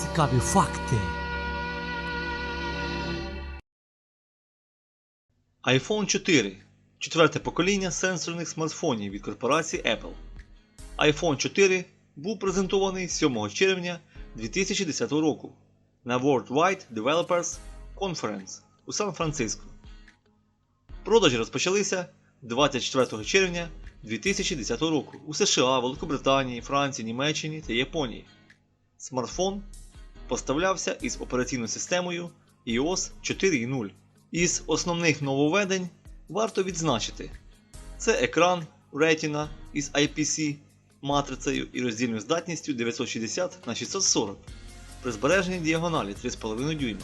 Цікаві факти. iPhone 4 четверте покоління сенсорних смартфонів від корпорації Apple. iPhone 4 був презентований 7 червня 2010 року на Worldwide Developers Conference у Сан-Франциско. Продажі розпочалися 24 червня 2010 року у США, Великобританії, Франції, Німеччині та Японії. Смартфон поставлявся із операційною системою iOS 4.0. Із основних нововведень варто відзначити: це екран Retina із IPC матрицею і роздільною здатністю 960 на 640 при збереженні діагоналі 3,5 дюйма,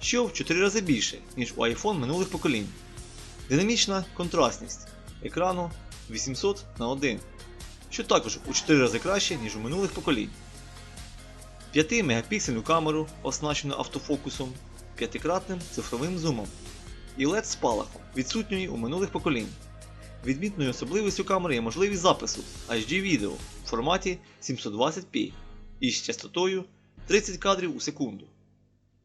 що в 4 рази більше, ніж у iPhone минулих поколінь. Динамічна контрастність екрану 800 на 1, що також у 4 рази краще, ніж у минулих поколінь. 5 мегапіксельну камеру, оснащену автофокусом, п'ятикратним цифровим зумом і LED спалахом, відсутньої у минулих поколінь. Відмітною особливістю камери є можливість запису HD відео в форматі 720p із частотою 30 кадрів у секунду.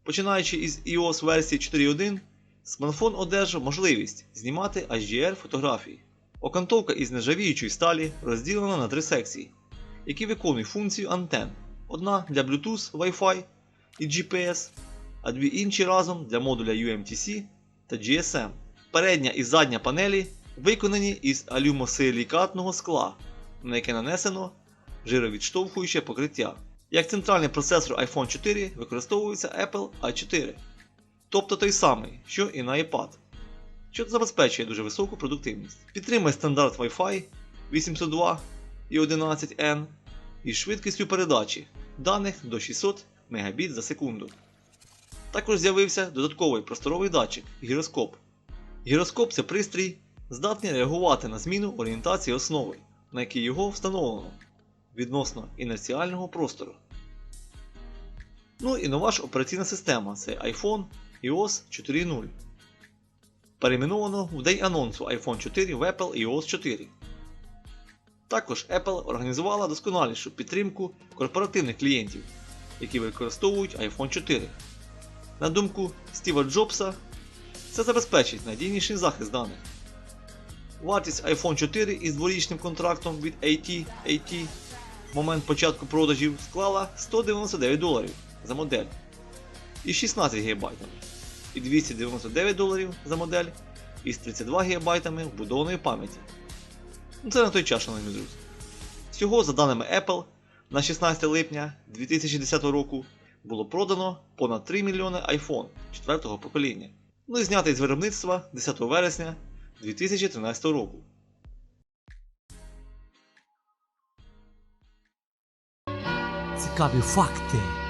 Починаючи із iOS версії 4.1, смартфон одержав можливість знімати HDR фотографії. Окантовка із нержавіючої сталі розділена на три секції, які виконують функцію антенн. Одна для Bluetooth, Wi-Fi і GPS, а дві інші разом для модуля UMTC та GSM. Передня і задня панелі виконані із алюмосилікатного скла, на яке нанесено жировідштовхуюче покриття. Як центральний процесор iPhone 4 використовується Apple A4, тобто той самий, що і на iPad, що забезпечує дуже високу продуктивність. Підтримує стандарт Wi-Fi 802 і 11N із швидкістю передачі даних до 600 Мбіт за секунду. Також з'явився додатковий просторовий датчик гіроскоп. Гіроскоп це пристрій, здатний реагувати на зміну орієнтації основи, на якій його встановлено відносно інерціального простору. Ну і нова ж операційна система це iPhone iOS 4.0. Перейменовано в день анонсу iPhone 4 в Apple iOS 4. Також Apple організувала досконалішу підтримку корпоративних клієнтів, які використовують iPhone 4. На думку Стіва Джобса, це забезпечить надійніший захист даних. Вартість iPhone 4 із дворічним контрактом від AT&T в момент початку продажів склала 199 доларів за модель із 16 ГБ і 299 доларів за модель із 32 ГБ вбудованої пам'яті. Ну, Це на той час, шановні друзі. Всього, за даними Apple, на 16 липня 2010 року було продано понад 3 мільйони iPhone 4 покоління, ну і знятий з виробництва 10 вересня 2013 року. Цікаві факти.